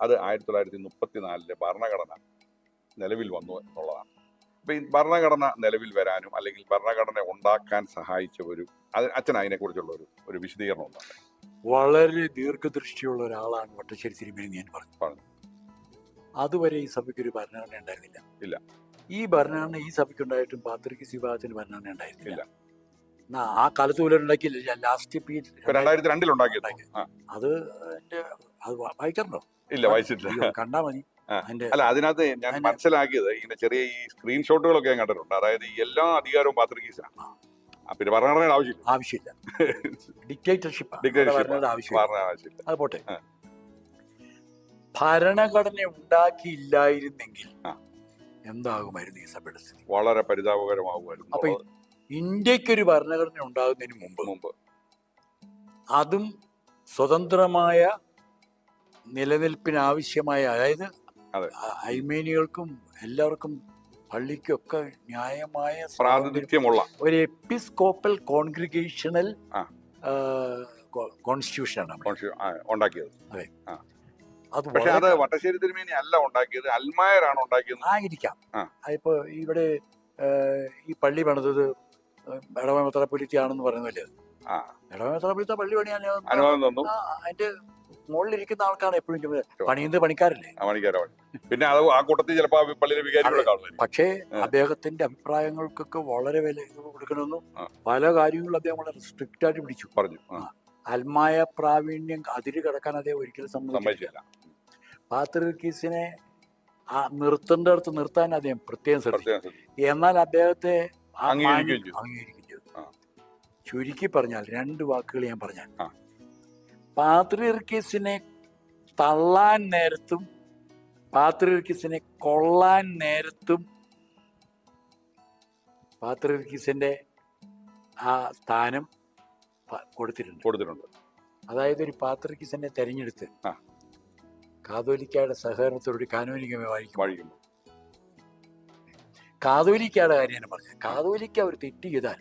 അത് ആയിരത്തി തൊള്ളായിരത്തി മുപ്പത്തിനാലിലെ ഭരണഘടന നിലവിൽ വന്നു എന്നുള്ളതാണ്. അപ്പൊ ഈ ഭരണഘടന നിലവിൽ വരാനും അല്ലെങ്കിൽ ഭരണഘടന ഉണ്ടാക്കാൻ സഹായിച്ച ഒരു അത് അച്ഛൻ അതിനെക്കുറിച്ചുള്ള ഒരു ഒരു വിശദീകരണം ഉണ്ടാകും വളരെ ദീർഘദൃഷ്ടിയുള്ള ഒരാളാണ് വട്ടശ്ശേരി തിരുമേനി ഞാൻ പറഞ്ഞു. പറഞ്ഞു. അതുവരെ ഈ സഭയ്ക്ക് ഒരു ഭരണഘടന ഉണ്ടായിരുന്നില്ല. ഇല്ല. ഈ ഭരണഘടന ഈ സഭയ്ക്ക് ഉണ്ടായിട്ടും പാത്രിക് വിഭാഗത്തിന് ഭരണഘടന ഉണ്ടായിരുന്നില്ല. ആ കാലത്ത് പോലും ഉണ്ടാക്കിയില്ല. ലാസ്റ്റ് പി രണ്ടായിരത്തി രണ്ടിൽ ഉണ്ടാക്കിയത്? അത് എന്റെ അത് വായിക്കാറുണ്ടോ? ഇല്ല വായിച്ചിട്ടില്ല. കണ്ടാ മതി. അല്ല അതിനകത്ത് ഞാൻ മനസ്സിലാക്കിയത് ഇങ്ങനെ ചെറിയ ഈ സ്ക്രീൻഷോട്ടുകളൊക്കെ ഞാൻ കണ്ടിട്ടുണ്ട്. അതായത് എല്ലാ അധികാരവും പാത്രികീസിനാണ് ആ, പിന്നെ പറഞ്ഞ ആവശ്യമില്ല. ആവശ്യമില്ല. ഡിക്റ്റേറ്റർഷിപ്പ്. ആവശ്യമില്ല. അത് പോട്ടെ. ഭരണഘടന ഉണ്ടാക്കിയില്ലായിരുന്നെങ്കിൽ. എന്താകുമായിരുന്നു ഈ സഭയുടെ സ്ഥിതി? വളരെ പരിതാപകരമാകുമായിരുന്നു. അപ്പൊ ഇന്ത്യക്കൊരു ഭരണഘടന ഉണ്ടാകുന്നതിന് മുമ്പ് മുമ്പ്. അതും സ്വതന്ത്രമായ നിലനിൽപ്പിന് ആവശ്യമായ അതായത് അൽമേനികൾക്കും എല്ലാവർക്കും പള്ളിക്കൊക്കെ ന്യായമായ പ്രാതിനിധ്യമുള്ള ഒരു എപ്പിസ്കോപ്പൽ കോൺഗ്രിഗേഷണൽ കോൺസ്റ്റിറ്റ്യൂഷൻ കോൺസ്റ്റിറ്റ്യൂഷനാണ് ഉണ്ടാക്കിയത്. അത്. പക്ഷെ അത് വട്ടശ്ശേരി തിരുമേനി അല്ല ഉണ്ടാക്കിയത് ഉണ്ടാക്കിയത്. ആയിരിക്കാം. ആ. അതിപ്പോ ഇവിടെ ഈ പള്ളി പണിതത് എടവ മെത്രാപ്പൊലിത്തിയാണെന്ന് പറഞ്ഞു വലിയത് എടവ മെത്രാപ്പൊലിത്ത പള്ളി പണിയാൻ അതിന്റെ മുകളിലിരിക്കുന്ന ആൾക്കാണ് എപ്പോഴും പണിയുന്നത് പണിക്കാരല്ലേ? പിന്നെ അത് ആ കൂട്ടത്തിൽ ചിലപ്പോൾ പള്ളിയിലെ പക്ഷേ അദ്ദേഹത്തിന്റെ അഭിപ്രായങ്ങൾക്കൊക്കെ വളരെ വില കൊടുക്കണമെന്നും. പല കാര്യങ്ങളും അദ്ദേഹം വളരെ സ്ട്രിക്റ്റ് ആയിട്ട് പിടിച്ചു. പറഞ്ഞു. അൽമായ പ്രാവീണ്യം അതിര് കിടക്കാൻ അദ്ദേഹം ഒരിക്കലും സമ്മതിച്ചില്ല. പാത്രീസിനെ ആ നിർത്തേണ്ടടുത്ത് നിർത്താൻ അദ്ദേഹം പ്രത്യേകം പ്രത്യേകം ശ്രദ്ധിച്ചു. എന്നാൽ അദ്ദേഹത്തെ ചുരുക്കി പറഞ്ഞാൽ രണ്ട് വാക്കുകൾ ഞാൻ പറഞ്ഞാൽ പാത്രിയർക്കിസിനെ തള്ളാൻ നേരത്തും പാത്രിയർക്കിസിനെ കൊള്ളാൻ നേരത്തും പാത്രിയർക്കിസിന്റെ ആ സ്ഥാനം കൊടുത്തിട്ടുണ്ട്. കൊടുത്തിട്ടുണ്ട്. അതായത് ഒരു പാത്രിക്കിസിനെ തെരഞ്ഞെടുത്ത്. കാതോലിക്കയുടെ സഹകരണത്തോടൊരു കാനോനികമായി വായിക്കും കാതോലിക്കയുടെ കാര്യം ഞാൻ പറഞ്ഞത്. കാതോലിക്ക ഒരു തെറ്റ് ചെയ്താൽ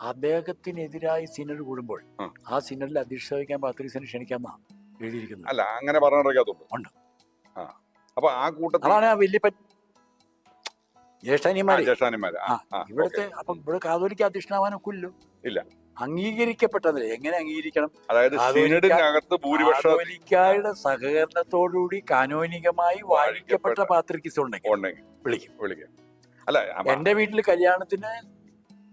അദ്ദേഹത്തിനെതിരായി സിനഡ് കൂടുമ്പോൾ ആ. സിനഡിൽ അധ്യക്ഷത വഹിക്കാൻ പാത്രീസിനെ ക്ഷണിക്കാമെന്നാണ് എഴുതിയിരിക്കുന്നത്. അല്ല അങ്ങനെ പറഞ്ഞിടക്കകത്തുണ്ട് ഉണ്ട്. അപ്പൊ ആ കൂട്ടത്തിൽ അതാണ് ആ വലിയ ജ്യേഷ്ഠാനിമാര്. ഇവിടുത്തെ അപ്പൊ ഇവിടെ കാതോലിക്ക അധ്യക്ഷനാവാനൊക്കില്ലോ ഇല്ല. അംഗീകരിക്കപ്പെട്ടതല്ലേ എങ്ങനെ അംഗീകരിക്കണം? അതായത് കാതോലിക്ക- സിനഡിനകത്ത് ഭൂരിപക്ഷം കാതോലിക്കായുടെ സഹകരണത്തോടുകൂടി കാനോനികമായി വാഴിക്കപ്പെട്ട പാത്രിക്കിസ് ഉണ്ടെങ്കിൽ. വിളിക്കും. വിളിക്കാം. അല്ല എന്റെ വീട്ടിൽ കല്യാണത്തിന്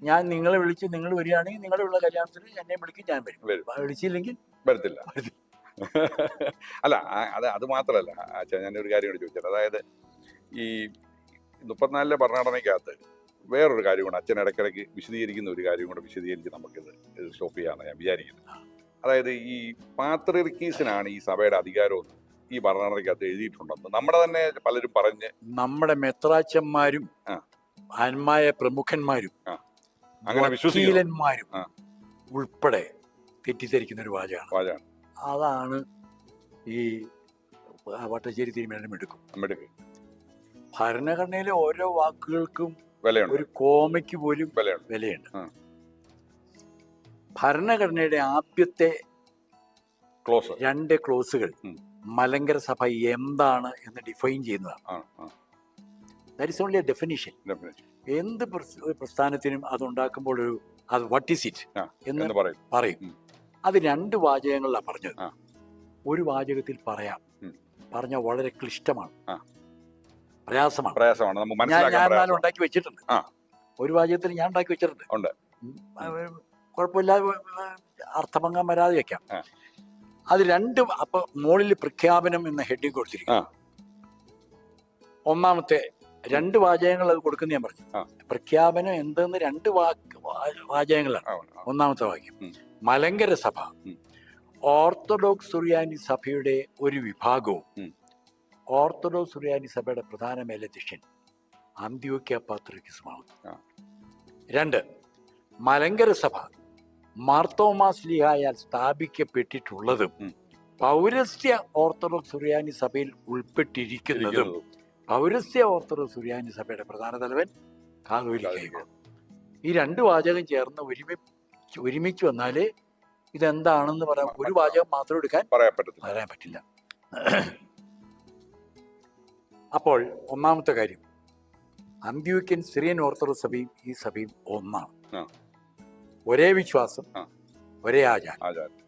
ഞാൻ നിങ്ങളെ വിളിച്ച് നിങ്ങൾ വരികയാണെങ്കിൽ നിങ്ങളെ ഉള്ള കല്യാണത്തിന് എന്നെ വിളിക്കും ഞാൻ വരും. വിളിച്ചില്ലെങ്കിൽ വരത്തില്ല. അല്ല അത് അത് മാത്രമല്ല അച്ഛാ ഞാനൊരു കാര്യം കൂടി ചോദിച്ചത് അതായത് ഈ മുപ്പത്തിനാലിലെ ഭരണഘടനയ്ക്കകത്ത് വേറൊരു കാര്യം കൂടെ അച്ഛൻ ഇടയ്ക്കിടയ്ക്ക് വിശദീകരിക്കുന്ന ഒരു കാര്യം കൂടെ വിശദീകരിച്ച് നമുക്കിത് സ്റ്റോപ്പ് ചെയ്യാമെന്ന് ഞാൻ വിചാരിക്കുന്നത് അതായത് ഈ പാത്രിർക്കീസിനാണ് ഈ സഭയുടെ അധികാരമെന്ന് ഈ ഭരണഘടനയ്ക്കകത്ത് എഴുതിയിട്ടുണ്ടെന്ന്. നമ്മുടെ തന്നെ പലരും പറഞ്ഞ് നമ്മുടെ മെത്രാച്ചന്മാരും. ആന്മായ പ്രമുഖന്മാരും. അങ്ങനെ വിശ്വസിക്കുന്നു. ഉൾപ്പെടെ തെറ്റിദ്ധരിക്കുന്ന ഒരു വാചകമാണ്. വാചകമാണ്. അതാണ് ഈ വട്ടശ്ശേരി തീരുമാനം എടുക്കും. ഭരണഘടനയിലെ ഓരോ വാക്കുകൾക്കും വിലയുണ്ട്. ഒരു കോമയ്ക്ക് പോലും വിലയുണ്ട്. ഭരണഘടനയുടെ ആദ്യത്തെ ക്ലോസ്. രണ്ട് ക്ലോസുകൾ. മലങ്കര സഭ എന്താണ് എന്ന് ഡിഫൈൻ ചെയ്യുന്നതാണ്. That is only a definition. എന്ത് പ്രസ്- പ്രസ്ഥാനത്തിനും അത് ഉണ്ടാക്കുമ്പോൾ ഒരു അത് വട്ട് ഈസ് ഇറ്റ് എന്ന് പറയും. അത് രണ്ട് വാചകങ്ങളിലാണ് പറഞ്ഞത്. ഒരു വാചകത്തിൽ പറയാം. പറഞ്ഞ വളരെ ക്ലിഷ്ടമാണ്. പ്രയാസമാണ്. പ്രയാസമാണ്. ഞാൻ ഉണ്ടാക്കി വെച്ചിട്ടുണ്ട്. ഒരു വാചകത്തിൽ ഞാൻ ഉണ്ടാക്കി വെച്ചിട്ടുണ്ട്. കുഴപ്പമില്ലാതെ അർത്ഥമങ്ങാൻ വരാതെ വെക്കാം. അത് രണ്ട് അപ്പൊ മുകളിൽ പ്രഖ്യാപനം എന്ന ഹെഡിങ് കൊടുത്തിരിക്കും ഒന്നാമത്തെ രണ്ട് വാചകങ്ങൾ അത് കൊടുക്കുന്ന ഞാൻ പറഞ്ഞു. പ്രഖ്യാപനം എന്തെന്ന് രണ്ട് വാക്ക് വാചകങ്ങളാണ്. ഒന്നാമത്തെ വാക്യം. മലങ്കര സഭ. ഓർത്തഡോക്സ് സുറിയാനി സഭയുടെ ഒരു വിഭാഗവും ഓർത്തഡോക്സ് സുറിയാനി സഭയുടെ പ്രധാന മേലധ്യക്ഷൻ അന്ത്യോക്യ പാത്രക്കിസുമാണ് രണ്ട് മലങ്കര സഭ. മാർത്തോമാസ്ലിഹായാൽ സ്ഥാപിക്കപ്പെട്ടിട്ടുള്ളതും പൗരസ്യ പൗരസ്ത്യ ഓർത്തഡോക്സ് സുറിയാനി സഭയിൽ ഉൾപ്പെട്ടിരിക്കുന്നതും പൗരസ്യ പൗരസ്ത്യ ഓർത്തഡോക്സ് സുറിയാനി സഭയുടെ പ്രധാന തലവൻ കാതോലിക്കയുമാണ് ഈ രണ്ട് വാചകം ചേർന്ന് ഒരുമി ഒരുമിച്ച് വന്നാൽ ഇതെന്താണെന്ന് പറയാം ഒരു വാചകം മാത്രം എടുക്കാൻ പറയാൻ പറ്റില്ല. അപ്പോൾ ഒന്നാമത്തെ കാര്യം അന്ത്യൂക്കൻ സിറിയൻ ഓർത്തഡോക്സ് സഭയും ഈ സഭയും ഒന്നാണ്. ഒരേ വിശ്വാസം ഒരേ ആചാരം. ആചാരം.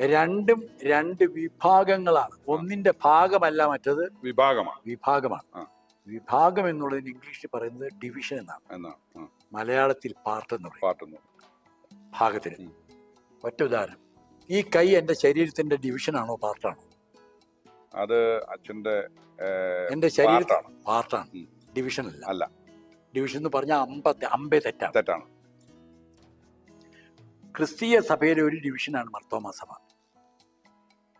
രണ്ടും രണ്ട് വിഭാഗങ്ങളാണ്. ഒന്നിന്റെ ഭാഗമല്ല മറ്റത് വിഭാഗമാണ്. വിഭാഗമാണ്. വിഭാഗം എന്നുള്ളതിന് ഇംഗ്ലീഷിൽ പറയുന്നത് ഡിവിഷൻ എന്നാണ്. മലയാളത്തിൽ പാർട്ട് എന്ന് പറയും. ഭാഗത്തിന്. ഒറ്റ ഉദാഹരണം. ഈ കൈ എന്റെ ശരീരത്തിന്റെ ഡിവിഷനാണോ പാർട്ടാണോ അത് അച്ഛന്റെ എന്റെ എന്റെ പാർട്ടാണ് പാർട്ടാണ് ഡിവിഷൻ അല്ല. അല്ല. ഡിവിഷൻ എന്ന് പറഞ്ഞാൽ അമ്പത്തെ അമ്പേ തെറ്റാണ്. തെറ്റാണ്. ക്രിസ്തീയ സഭയിലെ ഒരു ഡിവിഷനാണ് മർത്തോമ സഭ.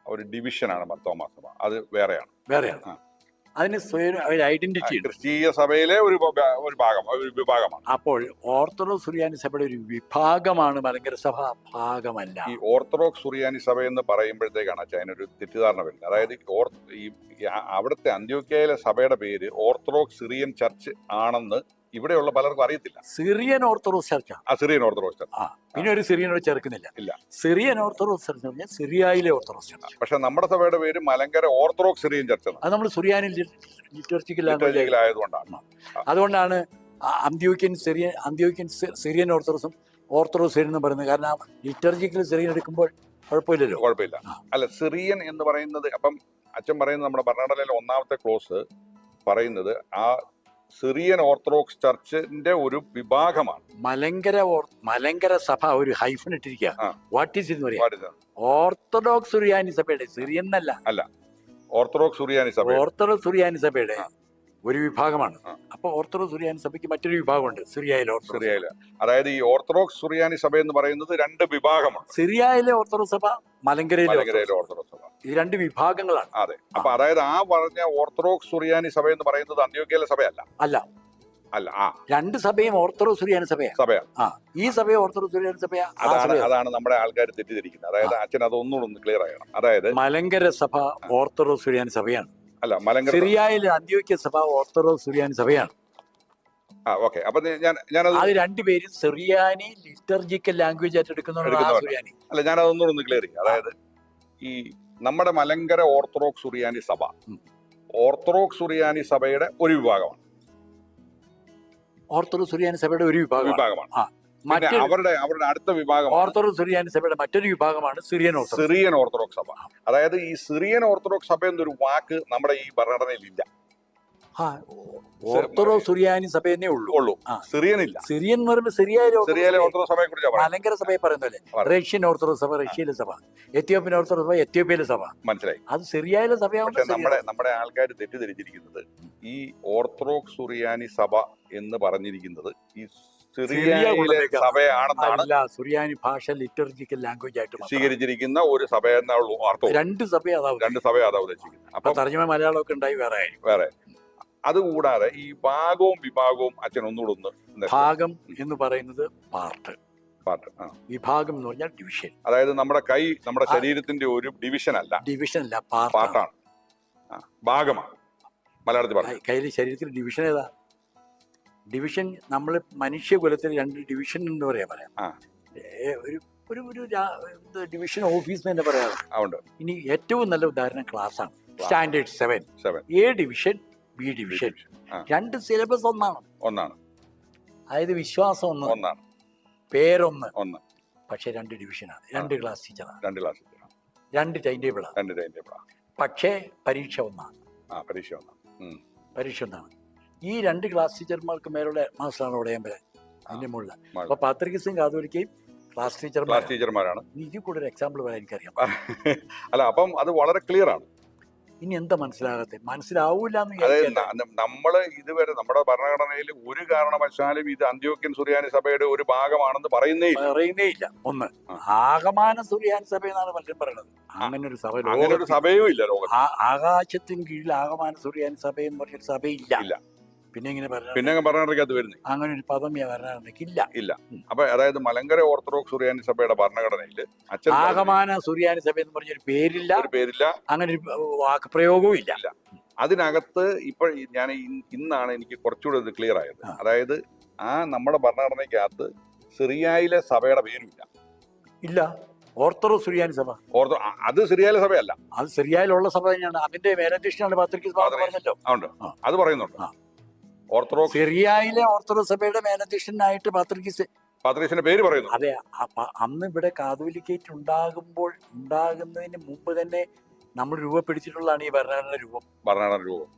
ഒരു ഡിവിഷനാണ് മർത്തോമാ സഭ. അത് വേറെയാണ്. വേറെയാണ്. അതിന് സ്വയം ഒരു ഐഡന്റിറ്റി ക്രിസ്തീയ സഭയിലെ ഒരു ഒരു ഭാഗം ഒരു വിഭാഗമാണ്. അപ്പോൾ ഓർത്തഡോക്സ് സുറിയാനി സഭയുടെ ഒരു വിഭാഗമാണ് മലങ്കര സഭ. ഭാഗമല്ല. ഈ ഓർത്തഡോക്സ് സുറിയാനി സഭ എന്ന് പറയുമ്പോഴത്തേക്കാണ് അച്ഛൻ ഒരു തെറ്റിദ്ധാരണ വരുന്നത്. അതായത് ഈ അവിടുത്തെ അന്ത്യോക്കയിലെ സഭയുടെ പേര് ഓർത്തഡോക്സ് സിറിയൻ ചർച്ച് ആണെന്ന് ഇവിടെയുള്ള പലർക്കും അറിയത്തില്ല. സിറിയൻ ഓർത്തഡോക്സ് ചർച്ച ആ സിറിയൻ ഓർത്തഡോക്സ് ചർച്ച. ആ പിന്നെ ഒരു സിറിയനോട് ചേർക്കുന്നില്ല. ഇല്ല. സിറിയൻ ഓർത്തഡോക്സ് ചർച്ച പറഞ്ഞാൽ സിറിയയിലെ ഓർത്തഡോക്സ് ചർച്ച പക്ഷെ നമ്മുടെ സഭയുടെ പേര് മലങ്കര ഓർത്തഡോക്സ് സിറിയൻ ചർച്ച അത് നമ്മൾ സുറിയാനിൽ ലിറ്റർജിക്കൽ ലിറ്ററേച്ചറിലായതുകൊണ്ടാണ് അതുകൊണ്ടാണ് അന്ത്യോക്യൻ സിറിയൻ അന്ത്യോക്യൻ സിറിയൻ ഓർത്തഡോക്സും ഓർത്തഡോക്സ് സിറിയൻ എന്ന് പറയുന്നത്. കാരണം ലിറ്റർജിക്കൽ സിറിയൻ എടുക്കുമ്പോൾ കുഴപ്പമില്ലല്ലോ. കുഴപ്പമില്ല. അല്ല സിറിയൻ എന്ന് പറയുന്നത് അപ്പം അച്ഛൻ പറയുന്നത് നമ്മുടെ ഭരണഘടനയിലെ ഒന്നാമത്തെ ക്ലോസ് പറയുന്നത് ആ സിറിയൻ ഓർത്തഡോക്സ് ചർച്ചിന്റെ ഒരു വിഭാഗമാണ്. മലങ്കര മലങ്കര സഭ ഒരു ഹൈഫൻ ഇട്ടിരിക്കുക വാട്ട് ഈസ് എന്ന് പറയാം? ഓർത്തഡോക്സ് സുറിയാനി സഭയുടെ സിറിയൻ അല്ല ഓർത്തഡോക്സ് സുറിയാനി സഭ ഓർത്തഡോക്സ് സുറിയാനി സഭയുടെ. ഒരു വിഭാഗമാണ്. അപ്പൊ ഓർത്തഡോക്സ് സുറിയാനി സഭയ്ക്ക് മറ്റൊരു വിഭാഗമുണ്ട് സിറിയയിലെ സിറിയയിലെ. അതായത് ഈ ഓർത്തഡോക്സ് സുറിയാനി സഭ എന്ന് പറയുന്നത് രണ്ട് വിഭാഗമാണ്. സിറിയയിലെ ഓർത്തഡോക്സ് സഭ മലങ്കരയിലെ ഓർത്തഡോക്സ് സഭ. ഈ രണ്ട് വിഭാഗങ്ങളാണ്. അതെ. അപ്പൊ അതായത് ആ പറഞ്ഞ ഓർത്തഡോക്സ് സുറിയാനി സഭ എന്ന് പറയുന്നത് അന്ത്യോഗ്യയിലെ സഭയല്ല. അല്ല. അല്ല ആ. രണ്ട് സഭയും ഓർത്തഡോക്സ് സുറിയാനി സഭയാണ്. സഭയാണ്. ആ ഈ സഭയെ ഓർത്തഡോക്സ് സുറിയാനി സഭയാണ് അതാണ് അതാണ് നമ്മുടെ ആൾക്കാർ തെറ്റിദ്ധരിക്കുന്നത്. അതായത് അച്ഛൻ അതൊന്നുകൂടെ ഒന്ന് ക്ലിയർ ആയണം. അതായത് മലങ്കര സഭ ഓർത്തഡോക്സ് സുറിയാനി സഭയാണ്. അല്ല മലങ്കര സിറിയയിലെ അന്ത്യോക്യ സഭ ഓർത്തഡോക്സ് സുറിയാനി സഭയാണ്. ആ ഓക്കെ. അപ്പൊ ഞാൻ ഞാൻ ഞാനത് അത് രണ്ടുപേരും സിറിയാനി ലിറ്റർജിക്കൽ ലാംഗ്വേജ് ആയിട്ട് എടുക്കുന്നവരാണ്. അല്ല ഞാൻ അതൊന്നുകൂടെ ഒന്ന് ക്ലിയർ ചെയ്യാം. അതായത് ഈ നമ്മുടെ മലങ്കര ഓർത്തഡോക്സ് സുറിയാനി സഭ. ഓർത്തഡോക്സ് സുറിയാനി സഭയുടെ ഒരു വിഭാഗമാണ്. ഓർത്തഡോക്സ് സുറിയാനി സഭയുടെ ഒരു വിഭാഗമാണ്. അവരുടെ അവരുടെ അടുത്ത വിഭാഗം ഓർത്തഡോക്സ് സിറിയൻ സഭയുടെ മറ്റൊരു വിഭാഗമാണ് സിറിയൻ ഓർത്തഡോക്സ് സിറിയൻ ഓർത്തഡോക്സ് സഭ. അതായത് ഈ സിറിയൻ ഓർത്തഡോക്സ് സഭ എന്നൊരു വാക്ക് നമ്മുടെ ഈ ഭരണഘടനയിൽ ഇല്ല ആ, ഓർത്തഡോക്സ് സുറിയാനി സഭ തന്നെ ഉള്ളൂ. ഉള്ളൂ. സിറിയൻ ഇല്ല സിറിയൻ എന്ന് പറയുമ്പോൾ സിറിയയിലെ സിറിയയിലെ ഓർത്തഡോക്സ് സഭയെ കുറിച്ച് പറയാം സഭയെ പറയുന്നല്ലേ പറയാം. റഷ്യൻ ഓർത്തഡോക്സ് സഭ റഷ്യയിലെ സഭ എത്യോപ്യൻ ഓർത്തഡോക്സ് സഭ എത്യോപ്യയിലെ സഭ. മനസ്സിലായി. അത് സിറിയയിലെ പക്ഷെ നമ്മുടെ നമ്മുടെ ആൾക്കാർ തെറ്റിദ്ധരിച്ചിരിക്കുന്നത് ഈ ഓർത്തഡോക്സ് സുറിയാനി സഭ എന്ന് പറഞ്ഞിരിക്കുന്നത് ഈ സിറിയയിലെ സഭയാണെന്നാണ് സുറിയാനി ഭാഷ ലിറ്റർജിക്കൽ ലാംഗ്വേജ് ആയിട്ട്. സ്വീകരിച്ചിരിക്കുന്ന ഒരു സഭ എന്നുള്ള അർത്ഥം രണ്ട് സഭ അതാവും രണ്ട് സഭ അതാ ഉദ്ദേശിക്കുന്നത്. അപ്പൊ തർജമ മലയാളമൊക്കെ ഉണ്ടായി വേറെ കാര്യം വേറെ. അതുകൂടാതെ ഈ ഭാഗവും വിഭാഗവും അച്ഛൻ ഒന്നുകൂടെ ഒന്ന് ഭാഗം എന്ന് പറയുന്നത് പാർട്ട്. പാർട്ട്. വിഭാഗം എന്ന് പറഞ്ഞാൽ ഡിവിഷൻ. അതായത് നമ്മുടെ കൈ നമ്മുടെ ശരീരത്തിന്റെ ഒരു ഡിവിഷൻ അല്ല. ഡിവിഷൻ അല്ല പാർട്ട് പാർട്ടാണ്. ഭാഗമാണ്. മലയാളത്തിൽ കയ്യിലെ ശരീരത്തിൽ ഡിവിഷൻ ഏതാ? ഡിവിഷൻ നമ്മൾ മനുഷ്യകുലത്തിൽ രണ്ട് ഡിവിഷൻ എന്ന് പറയാ പറയാം. ഒരു ഒരു ഒരു ഡിവിഷൻ ഓഫീസ് തന്നെ പറയാം. ഇനി ഏറ്റവും നല്ല ഉദാഹരണം ക്ലാസ്. ആണ് standard seven. Seven. A division B division. രണ്ട് സിലബസ് ഒന്നാണ്. ഒന്നാണ്. അതായത് വിശ്വാസം ഒന്ന്. ഒന്നാണ്. പേരൊന്ന്. ഒന്ന്. പക്ഷെ രണ്ട് ഡിവിഷനാണ്. രണ്ട് ക്ലാസ് ടീച്ചറാണ്. രണ്ട് ക്ലാസ് രണ്ട് ടൈം ടേബിളാണ്. രണ്ട് ടൈം ടേബിളാണ്. പക്ഷേ പരീക്ഷ ഒന്നാണ്. ആ പരീക്ഷ ഒന്നാണ്. പരീക്ഷ ഒന്നാണ്. ഈ രണ്ട് ക്ലാസ് ടീച്ചർമാർക്ക് മേലുള്ള മാസ്റ്ററാണ് ഉടയാൻ വരാൻ അതിന്റെ മുകളിൽ അപ്പൊ പാത്രിക സിംഗ് കാതോലിക്കയും ക്ലാസ് ടീച്ചർമാർ ടീച്ചർമാരാണ്. ഇതിൽ കൂടെ ഒരു എക്സാമ്പിൾ പറയാൻ എനിക്കറിയാം അല്ല അപ്പം അത് വളരെ ക്ലിയർ ആണ്. ഇനി എന്താ മനസ്സിലാകാത്തെ? മനസ്സിലാവൂല നമ്മൾ ഇതുവരെ നമ്മുടെ ഭരണഘടനയിൽ ഒരു കാരണവശാലും ഇത് അന്ത്യോക്യൻ സുറിയാനി സഭയുടെ ഒരു ഭാഗമാണെന്ന് പറയുന്നേ പറയുന്നേ ഇല്ല. ഒന്ന് ആകമാന സുറിയാനി സഭ എന്നാണ് പലരും പറയുന്നത്. അങ്ങനെ ഒരു സഭ അങ്ങനെ ഒരു സഭയും ഇല്ല ആകാശത്തിന് കീഴിൽ ആകമാന സുറിയാനി സഭ എന്ന് പറഞ്ഞൊരു സഭയില്ല. പിന്നെ ഇങ്ങനെ പിന്നെ ഭരണഘടനയ്ക്കകത്ത് വരുന്നത് അങ്ങനെ ഒരു പദം ഭരണഘടനയ്ക്ക് ഇല്ല. ഇല്ല. അപ്പൊ അതായത് മലങ്കര ഓർത്തഡോക്സ് സുറിയാനി സഭയുടെ ഭരണഘടനയിൽ അച്ഛൻ സുറിയാനി ആകമാന സുറിയാനി സഭ എന്ന് പറഞ്ഞൊരു പേരില്ല. ഒരു പേരില്ല. അങ്ങനെ ഒരു വാക്ക് പ്രയോഗവും ഇല്ല. അതിനകത്ത് ഇപ്പൊ ഞാൻ ഇന്നാണ് എനിക്ക് കുറച്ചുകൂടെ ഇത് ക്ലിയർ ആയത്. അതായത് ആ നമ്മുടെ ഭരണഘടനയ്ക്കകത്ത് സിറിയയിലെ സഭയുടെ പേരുമില്ല ഇല്ല. ഓർത്തഡോക്സ് സുറിയാനി സഭ. ഓർത്തോ അത് സിറിയയിലെ സഭയല്ല. അത് സിറിയയിലുള്ള സഭ തന്നെയാണ്. അതിന്റെ മേലധ്യക്ഷനാണ്. പറഞ്ഞല്ലോ. ആ. അത് പറയുന്നുണ്ട്. ഓർത്തഡോക്സ്. സിറിയയിലെ ഓർത്തഡോക്സ് സഭയുടെ മേലധ്യക്ഷനായിട്ട് പാത്രികീസ് പാത്രീസിന്റെ പേര് പറയുന്നു. അതെ അന്ന് ഇവിടെ കാതോലിക്കേറ്റ് ഉണ്ടാകുമ്പോൾ ഉണ്ടാകുന്നതിന് മുമ്പ് തന്നെ നമ്മൾ രൂപപ്പെടുത്തിയിട്ടുള്ളതാണ് ഈ ഭരണഘടന രൂപം. ഭരണഘടന രൂപം.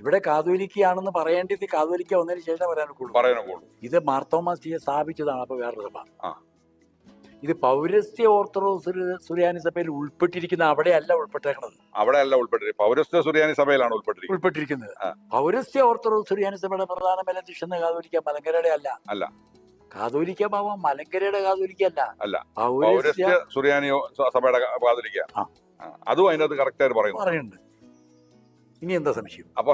ഇവിടെ കാതോലിക്കയാണെന്ന് പറയേണ്ടത് കാതോലിക്ക വന്നതിന് ശേഷം പറയാനൊക്കെ പറയാനൊക്കെ ഇത് മാർത്തോമാ സ്ഥാപിച്ചതാണ് അപ്പൊ വേറൊരു സഭ. ഇത് പൗരസ്ത്യ ഓർത്തഡോക്സ് സുറിയാനി സഭയിൽ ഉൾപ്പെട്ടിരിക്കുന്ന അവിടെയല്ല ഉൾപ്പെട്ടേക്കുന്നത് അവിടെ അല്ല ഉൾപ്പെട്ടിരിക്കുന്നത്. പൗരസ്ത്യ സുറിയാനി സഭയിലാണ് ഉൾപ്പെട്ടിരിക്കുന്നത്. ഉൾപ്പെട്ടിരിക്കുന്നത്. പൗരസ്ത്യ ഓർത്തഡോക്സ് സുറിയാനി സഭയുടെ പ്രധാന മേലധ്യക്ഷൻ കാതോലിക്ക മലങ്കരയുടെ അല്ല. അല്ല. കാതോലിക്ക ബാബ മലങ്കരയുടെ കാതോലിക്ക അല്ല. അല്ല. പൗരസ്ത്യ സുറിയാനി സഭയുടെ കാതോലിക്ക. അതും അതിനകത്ത് കറക്റ്റ് ആയിട്ട് പറയുന്നു. പറയുന്നുണ്ട്. ഇനി എന്താ സംശയം? അപ്പൊ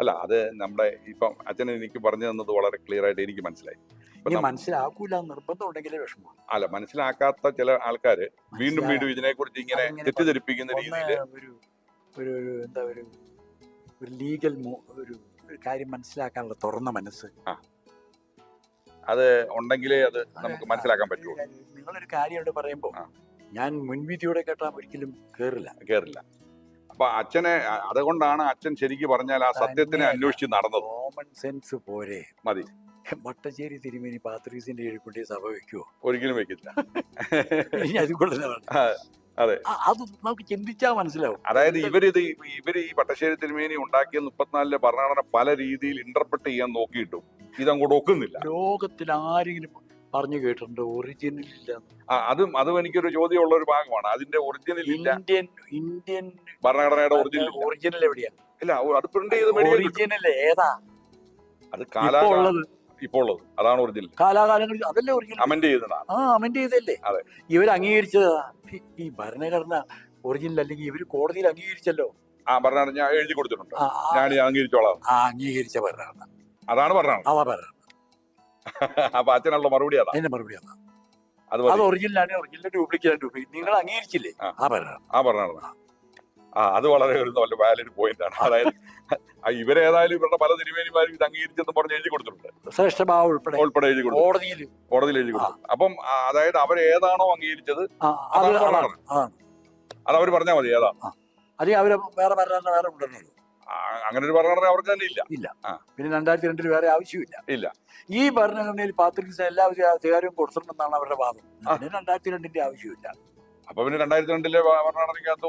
അല്ല അത് നമ്മുടെ ഇപ്പം അച്ഛൻ എനിക്ക് പറഞ്ഞു തന്നത് വളരെ ക്ലിയർ ആയിട്ട് എനിക്ക് മനസ്സിലായി. ഇനി മനസ്സിലാക്കൂല എന്ന് നിർബന്ധം ഉണ്ടെങ്കിലേ വിഷമം അല്ല മനസ്സിലാക്കാത്ത ചില ആൾക്കാര് വീണ്ടും വീണ്ടും ഇതിനെ കുറിച്ച് ഇങ്ങനെ തെറ്റിദ്ധരിപ്പിക്കുന്ന രീതിയിൽ ഒരു ഒരു എന്താ ഒരു ഒരു ലീഗൽ ഒരു കാര്യം മനസ്സിലാക്കാനുള്ള തുറന്ന മനസ്സ്. അത് ഉണ്ടെങ്കിലേ അത് നമുക്ക് മനസ്സിലാക്കാൻ പറ്റുള്ളൂ. നിങ്ങളൊരു കാര്യം ഇവിടെ പറയുമ്പോ ഞാൻ മുൻവിധിയോടെ കേട്ടാൽ ഒരിക്കലും കേറില്ല. കേറില്ല. അപ്പൊ അച്ഛനെ അതുകൊണ്ടാണ് അച്ഛൻ ശരിക്കും പറഞ്ഞാൽ ആ സത്യത്തിനെ. അന്വേഷിച്ച് നടന്നത്. കോമൺ സെൻസ് പോരെ. മതി. വട്ടശ്ശേരി തിരുമേനി പാത്രീസിന്റെ കീഴിൽക്കൊണ്ടേ സഭ വെക്കുവോ? ഒരിക്കലും വെക്കില്ല. ഇനി അതുകൊണ്ടല്ലേ അതെ. അത് നമുക്ക് ചിന്തിച്ചാൽ മനസ്സിലാവും. അതായത് ഇവരിത് ഇവർ ഇവർ ഈ പട്ടശ്ശേരി തിരുമേനി ഉണ്ടാക്കിയ മുപ്പത്തിനാലിലെ ഭരണഘടന പല രീതിയിൽ ഇന്റർപ്രറ്റ് ചെയ്യാൻ നോക്കിയിട്ടും ഇതങ്ങോട്ട് ഒക്കുന്നില്ല. ലോകത്തിൽ ആരെങ്കിലും പറഞ്ഞു കേട്ടിട്ടുണ്ട്? ഒറിജിനൽ ഇല്ല. അതും അതും എനിക്കൊരു ചോദ്യമുള്ള ഒരു ഭാഗമാണ്. അതിന്റെ ഒറിജിനൽ ഇല്ല. ഇന്ത്യൻ ഇന്ത്യൻ ഭരണഘടനയുടെ ഒറിജിനൽ ഒറിജിനൽ എവിടെയാ? ഇല്ല അത് പ്രിന്റ് ചെയ്ത്. ഒറിജിനൽ ഏതാ? അത് കാലാ ഇപ്പോൾ ഉള്ളത്. അതാണ് ഒറിജിനൽ കാലാകാലങ്ങളിൽ അതല്ലേ ഒറിജിനൽ അമെന്റ് ചെയ്തതാണ്. ആ അമെന്റ് ചെയ്തല്ലേ അതെ. ഇവർ അംഗീകരിച്ചതാ ഈ- ഭരണഘടന ഒറിജിനൽ അല്ലെങ്കിൽ ഇവർ കോടതിയിൽ അംഗീകരിച്ചല്ലോ? ആ ഭരണഘടന ഞാൻ എഴുതി കൊടുത്തിട്ടുണ്ട്. ഞാൻ അംഗീകരിച്ചോളാം. ആ അംഗീകരിച്ച ഭരണഘടന. അതാണ് ഭരണഘടന. അതാ ഭരണഘടന. അപ്പൊ അച്ഛനുള്ള മറുപടി അതാ. എന്റെ മറുപടി അതാ. അത് ഒറിജിനലാണ് ഒറിജിനൽ ഡ്യൂപ്ലിക്കേറ്റ് ഡ്യൂപ്ലിക്കേറ്റ് നിങ്ങൾ അംഗീകരിച്ചില്ലേ? ആ. ആ ഭരണഘടന. ആ ഭരണഘടന. ആ അത് വളരെ ഒരു നല്ല വാലിഡ് പോയിന്റ് ആണ്. അതായത് ഇവരേതായാലും ഇവരുടെ പല തിരുമേനിമാരും ഇത് അംഗീകരിച്ചെന്ന് പറഞ്ഞ് എഴുതി കൊടുത്തിട്ടുണ്ട്. ഉൾപ്പെടെ എഴുതി കൊടുത്തു കോടതിയിൽ കോടതിയിൽ എഴുതി കൊടുത്തു. അപ്പം അതായത് അതായത് അവരേതാണോ അംഗീകരിച്ചത് അത് അവർ പറഞ്ഞാൽ മതി ഏതാ. അല്ലെങ്കിൽ അവർ വേറെ ഭരണഘടന വേറെ അങ്ങനെ ഒരു ഭരണഘടന അവർക്ക് തന്നെ ഇല്ല. ഇല്ല. പിന്നെ രണ്ടായിരത്തി രണ്ടിൽ വേറെ ആവശ്യമില്ല. ഇല്ല. ഈ ഭരണഘടനയിൽ പാത്രിക്സിന് എല്ലാ അധികാരവും കൊടുത്തിട്ടുണ്ടെന്നാണ് അവരുടെ വാദം. രണ്ടായിരത്തി രണ്ടിന്റെ ആവശ്യമില്ല. അപ്പൊ പിന്നെ രണ്ടായിരത്തി രണ്ടിലെ ഭരണഘടനയ്ക്കകത്ത്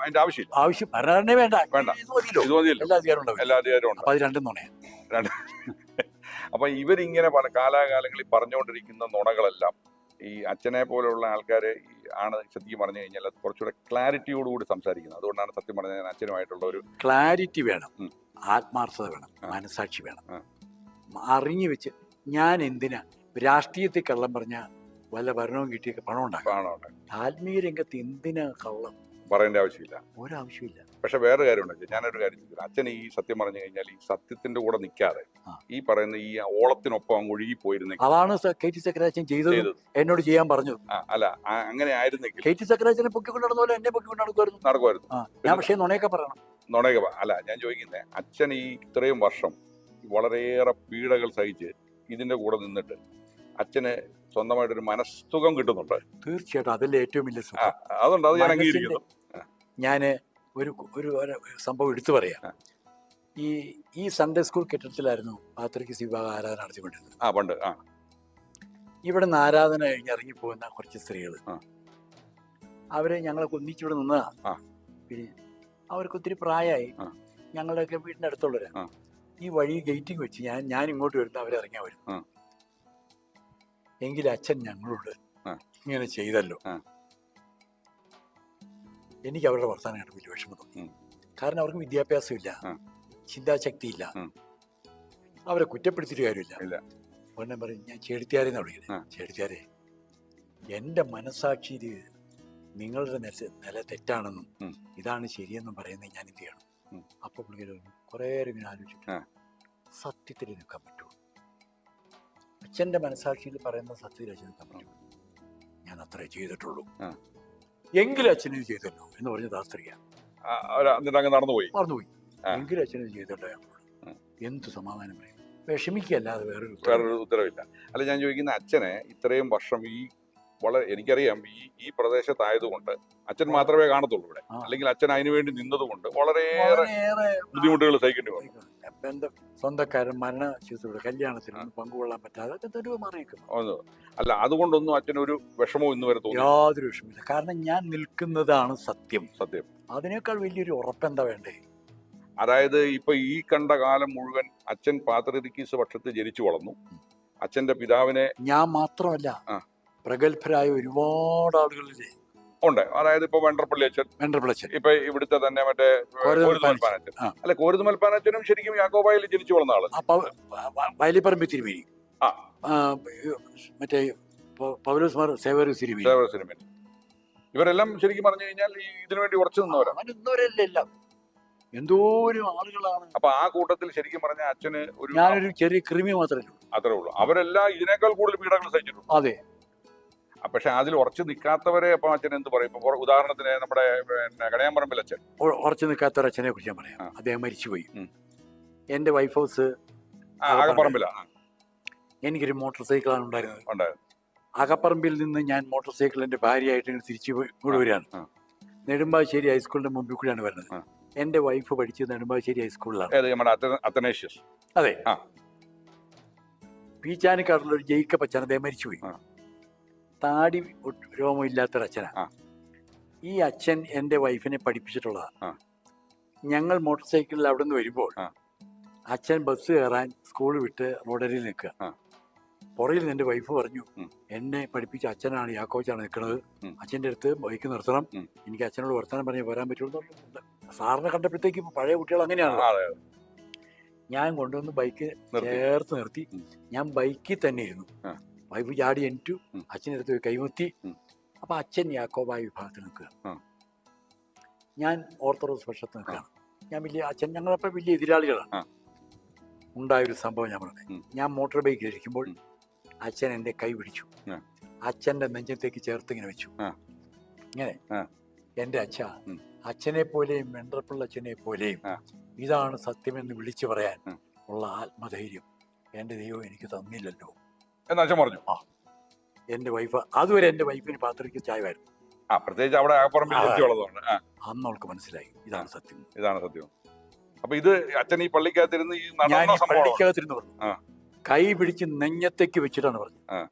അതിന്റെ ആവശ്യമില്ല. ആവശ്യം ഭരണഘടന വേണ്ട. വേണ്ട. ഇത് മതിയല്ലോ. എല്ലാ അധികാരവും എല്ലാ അധികാരവും ഉണ്ട്. അപ്പൊ അത് രണ്ടും നുണയാണ് അപ്പൊ ഇവരിങ്ങനെ പല കാലാകാലങ്ങളിൽ പറഞ്ഞുകൊണ്ടിരിക്കുന്ന നുണകളെല്ലാം ഈ അച്ഛനെ പോലെയുള്ള ആൾക്കാരെ ആണ് ശരിക്കും പറഞ്ഞു കഴിഞ്ഞാൽ അത് കുറച്ചുകൂടെ ക്ലാരിറ്റിയോടുകൂടി സംസാരിക്കുന്നത്. അതുകൊണ്ടാണ് സത്യം പറഞ്ഞാൽ ഞാൻ അച്ഛനുമായിട്ടുള്ള ഒരു ക്ലാരിറ്റി വേണം. ആത്മാർത്ഥത വേണം. മനസാക്ഷി വേണം. അറിഞ്ഞു വെച്ച് ഞാൻ എന്തിനാ രാഷ്ട്രീയത്തിൽ കള്ളം പറഞ്ഞ വല്ല ഭരണവും കിട്ടിയൊക്കെ പണം ഉണ്ടാക്കാം ആത്മീയ രംഗത്ത് എന്തിനാ കള്ളം? പറയേണ്ട ആവശ്യമില്ല. ഒരാവശ്യമില്ല. പക്ഷെ വേറെ കാര്യമുണ്ട്. ഞാനൊരു കാര്യം ചോദിച്ചു അച്ഛൻ ഈ സത്യം പറഞ്ഞു കഴിഞ്ഞാൽ ഈ സത്യത്തിന്റെ കൂടെ നിൽക്കാതെ ഈ പറയുന്ന ഈ ഓളത്തിനൊപ്പം അങ്ങ് ഒഴുകി പോയിരുന്നെങ്കിൽ അതാണ് സ- കെ ടി സക്കരാച്ചൻ ചെയ്തത് എന്നോട് ചെയ്യാൻ പറഞ്ഞു അല്ല അങ്ങനെ ആയിരുന്നെങ്കിൽ കെ ടി സക്കരാച്ചനെ പൊക്കിക്കൊണ്ട് നടന്ന പോലെ എന്നെ പൊക്കിക്കൊണ്ട് നടക്കുമായിരുന്നു. നടക്കുമായിരുന്നു. ഞാൻ പക്ഷേ നുണയൊക്കെ പറയണം. നുണയൊക്കെ അല്ല ഞാൻ ചോദിക്കുന്നത് അച്ഛൻ ഈ ഇത്രയും വർഷം വളരെയേറെ പീഡകൾ സഹിച്ച് ഇതിന്റെ കൂടെ നിന്നിട്ട് അച്ഛന് സ്വന്തമായിട്ടൊരു മനസ്സുഖം കിട്ടുന്നുണ്ട്. തീർച്ചയായിട്ടും അതല്ലേ ഏറ്റവും വലിയ സുഖം. അതുകൊണ്ട് അത് ഞാൻ അംഗീകരിക്കുന്നു. ഞാൻ ഒരു ഒരു സംഭവം എടുത്തു പറയാം. ഈ ഈ സൺഡേ സ്കൂൾ കെട്ടിടത്തിലായിരുന്നു പാത്രയ്ക്ക് വിഭാഗം ആരാധന നടത്തിക്കൊണ്ടിരുന്നത്. ആ പണ്ട് ആ. ഇവിടെ നിന്ന് ആരാധന കഴിഞ്ഞ് ഇറങ്ങിപ്പോകുന്ന കുറച്ച് സ്ത്രീകൾ അവരെ ഞങ്ങളെ ഒന്നിച്ചിവിടെ നിന്നതാ. പിന്നെ അവർക്ക് ഒത്തിരി പ്രായമായി. ഞങ്ങളുടെയൊക്കെ വീടിന്റെ അടുത്തുള്ളവരാ. ഈ വഴി ഗേറ്റിംഗ് വെച്ച് ഞാൻ ഞാൻ ഇങ്ങോട്ട് വരുന്ന അവരിറങ്ങിയാൽ വരും. എങ്കിൽ അച്ഛൻ ഞങ്ങളോട് ഇങ്ങനെ ചെയ്തല്ലോ. എനിക്ക് അവരുടെ വർത്തമാനം കണ്ട് വലിയ വിഷമം തോന്നി. കാരണം അവർക്ക് വിദ്യാഭ്യാസമില്ല. ഇല്ല ചിന്താശക്തിയില്ല. ഇല്ല അവരെ കുറ്റപ്പെടുത്തിയിട്ട് കാര്യമില്ല. പൊന്നെ പറയും ഞാൻ ചേടിത്തിയാരെന്ന്. വിളിക്കുന്നത് ചേടിത്തിയാരെ എന്റെ മനസാക്ഷിയിൽ നിങ്ങളുടെ നില നില തെറ്റാണെന്നും ഇതാണ് ശരിയെന്നും പറയുന്നത് ഞാൻ എന്ത് ചെയ്യണം? അപ്പൊ അപ്പോൾ പുള്ളിക്കാരി കുറേ നേരം ഇങ്ങനെ ആലോചിച്ചിട്ട്. സത്യത്തിൽ നിൽക്കാൻ പറ്റുമോ? അച്ഛന്റെ മനസാക്ഷിയിൽ പറയുന്ന നിൽക്കാൻ ഞാൻ അത്രേ ചെയ്തിട്ടുള്ളൂ. എങ്കിലും അച്ഛനെ ഇത് ചെയ്തല്ലോ എന്ന് പറഞ്ഞ ദാസ്ത്രീയ നടന്നുപോയി. മറന്നുപോയി. എങ്കിലും അച്ഛനെ ഇത് ചെയ്തല്ലോ ഞങ്ങളോട് എന്ത് സമാധാനം പറയും. വിഷമിക്കല്ലാതെ വേറൊരു. വേറൊരു ഉത്തരവില്ല. അല്ല ഞാൻ ചോദിക്കുന്ന അച്ഛനെ ഇത്രയും വർഷം ഈ വളരെ എനിക്കറിയാം ഈ ഈ പ്രദേശത്തായതുകൊണ്ട് അച്ഛൻ മാത്രമേ കാണത്തുള്ളൂ ഇവിടെ. അല്ലെങ്കിൽ അച്ഛൻ അതിനു വേണ്ടി നിന്നതുകൊണ്ട് വളരെ വളരെയേറെ ബുദ്ധിമുട്ടുകൾ സഹിക്കേണ്ടി വന്നു. ബന്ധം സ്വന്തക്കാരൻ മരണ ശിശുവിടെ കല്യാണത്തിനൊന്നും പങ്കുകൊള്ളാൻ പറ്റാതെ തെരുവ് മാറിയിരിക്കുന്നു അല്ല അതുകൊണ്ടൊന്നും അച്ഛനൊരു വിഷമവും ഇന്ന് വരെ യാതൊരു വിഷമില്ല കാരണം ഞാൻ നിൽക്കുന്നതാണ് സത്യം. സത്യം. അതിനേക്കാൾ വലിയൊരു ഉറപ്പെന്താ വേണ്ടേ? അതായത് ഇപ്പൊ ഈ കണ്ട കാലം മുഴുവൻ അച്ഛൻ പാത്രീസ് പക്ഷത്ത് ജനിച്ചു വളർന്നു. അച്ഛന്റെ പിതാവിനെ ഞാൻ മാത്രമല്ല. പ്രഗത്ഭരായ ഒരുപാട് ആളുകളിലെ ഉണ്ട്. അതായത് ഇപ്പൊ വെണ്ടർപ്പള്ളി അച്ഛൻ വെണ്ടർപിളച്ചൻ ഇപ്പൊ ഇവിടുത്തെ തന്നെ മറ്റേ കോരുതുമൽപ്പാനച്ഛൻ. അല്ല കോരുതുമൽപ്പാനച്ഛനും ശരിക്കും യാക്കോബായിൽ ജനിച്ചു വളർന്ന ആൾ. വയലിപ്പറമ്പി തിരുമേനി. മറ്റേ പൗലോസ് മാർ സേവർ തിരുമേനി. ദേവര സിരിമി ഇവരെല്ലാം ശരിക്കും പറഞ്ഞു കഴിഞ്ഞാൽ ഇതിനു വേണ്ടി ഉറച്ചു നിന്നവരാ. എന്തോരം ആളുകളാണ്. അപ്പൊ ആ കൂട്ടത്തിൽ ശരിക്കും പറഞ്ഞ അച്ഛന് ഒരു ഞാനൊരു ചെറിയ കൃമി മാത്രമേ ഉള്ളൂ. അത്രേ ഉള്ളൂ. അവരെല്ലാം ഇതിനേക്കാൾ കൂടുതൽ പീഡകൾ സഹിച്ചിട്ടുണ്ട്. അതെ. പക്ഷെ അതിൽ ഉറച്ചു നിൽക്കാത്തവരെ അപ്പൊ അച്ഛൻ എന്ത് പറയും? ഇപ്പൊ ഉദാഹരണത്തിന് നമ്മുടെ പിന്നെ കടയാമ്പറമ്പിൽ അച്ഛൻ. ഉറച്ചു നിൽക്കാത്ത അച്ഛനെ കുറിച്ച് ഞാൻ പറയാം. അദ്ദേഹം മരിച്ചുപോയി. എന്റെ എന്റെ വൈഫ് ഹൗസ് ആകപ്പറമ്പിലാണ് എനിക്കൊരു മോട്ടോർ സൈക്കിളാണ് ഉണ്ടായിരുന്നത്. ഉണ്ടായിരുന്നു അകപ്പറമ്പിൽ നിന്ന് ഞാൻ മോട്ടോർ സൈക്കിൾ എന്റെ ഭാര്യയായിട്ട് ഇങ്ങനെ തിരിച്ചു ഇങ്ങോട്ട് വരികയാണ്. നെടുമ്പാശ്ശേരി ഹൈസ്കൂളിന്റെ മുമ്പിൽ കൂടിയാണ് വരുന്നത്. എന്റെ എന്റെ വൈഫ് പഠിച്ചത് നെടുമ്പാശ്ശേരി ഹൈസ്കൂളിലാണ് അതെ പി ചാനിക്കാടുള്ള ഒരു ജയിക്കപ്പ് അച്ഛൻ അദ്ദേഹം മരിച്ചുപോയി. താടി ഒട്ട് രോമം ഇല്ലാത്തൊരു ആ. ഈ അച്ഛൻ എന്റെ വൈഫിനെ പഠിപ്പിച്ചിട്ടുള്ളതാണ്. ഞങ്ങൾ മോട്ടോർ സൈക്കിളിൽ അവിടെ നിന്ന് വരുമ്പോൾ അച്ഛൻ ബസ് കയറാൻ സ്കൂൾ വിട്ട് റോഡരിൽ നിൽക്കുക. പുറയിൽ എന്റെ വൈഫ് പറഞ്ഞു എന്നെ പഠിപ്പിച്ച അച്ഛനാണ് യാക്കോച്ചാണ് നിൽക്കുന്നത്. അച്ഛന്റെ അടുത്ത് ബൈക്ക് നിർത്തണം. എനിക്ക് അച്ഛനോട് വർത്തമാനം പറഞ്ഞ് വരാൻ പറ്റുള്ളൂ. സാറിനെ കണ്ടപ്പോഴത്തേക്ക് പഴയ കുട്ടികൾ അങ്ങനെയാണ്. ഞാൻ കൊണ്ടുവന്ന് ബൈക്ക് ചേർത്ത് നിർത്തി. ഞാൻ ബൈക്കിൽ തന്നെ ഇരുന്നു. വൈഫ് ചാടി എനിറ്റു അച്ഛനടുത്ത് പോയി കൈമുത്തി. അപ്പം അച്ഛൻ യാക്കോബായ വിഭാഗത്തിൽ നിൽക്കുക ഞാൻ ഓർത്തഡോക്സ് പക്ഷത്ത് നിൽക്കുകയാണ്. ഞാൻ വലിയ അച്ഛൻ ഞങ്ങളപ്പോൾ വലിയ എതിരാളികളാണ്. ഉണ്ടായ ഒരു സംഭവം ഞാൻ പറഞ്ഞത് ഞാൻ മോട്ടോർ ബൈക്ക് ഇരിക്കുമ്പോൾ അച്ഛൻ എന്റെ കൈ പിടിച്ചു. അച്ഛന്റെ നെഞ്ചത്തേക്ക് ചേർത്ത് ഇങ്ങനെ വെച്ചു. ഇങ്ങനെ. എന്റെ അച്ഛ അച്ഛനെ പോലെയും വെണ്ടർപ്പിള്ള അച്ഛനെ പോലെയും ഇതാണ് സത്യമെന്ന് വിളിച്ചു പറയാൻ ഉള്ള ആത്മധൈര്യം എന്റെ ദൈവം എനിക്ക് തന്നില്ലല്ലോ. എന്ന് അച്ഛൻ പറഞ്ഞു. എന്റെ വൈഫ് അതുവരെ എന്റെ വൈഫിന് പാത്രയ്ക്ക് ചായവായിരുന്നു. ആ പ്രത്യേകിച്ച് അവിടെ ആ. ആ. അന്ന് അവൾക്ക് മനസ്സിലായി ഇതാണ് സത്യം. ഇതാണ് സത്യം. അപ്പൊ ഇത് അച്ഛൻ ഈ പള്ളിക്കകത്തിരുന്ന് ഈ ഞാൻ നടന്ന ഈ സംഭവം പള്ളിക്കകത്തിരുന്ന് പറഞ്ഞു. ആ. കൈ പിടിച്ച് നെഞ്ഞത്തേക്ക് വെച്ചിട്ടാണ് പറഞ്ഞത്. ആ.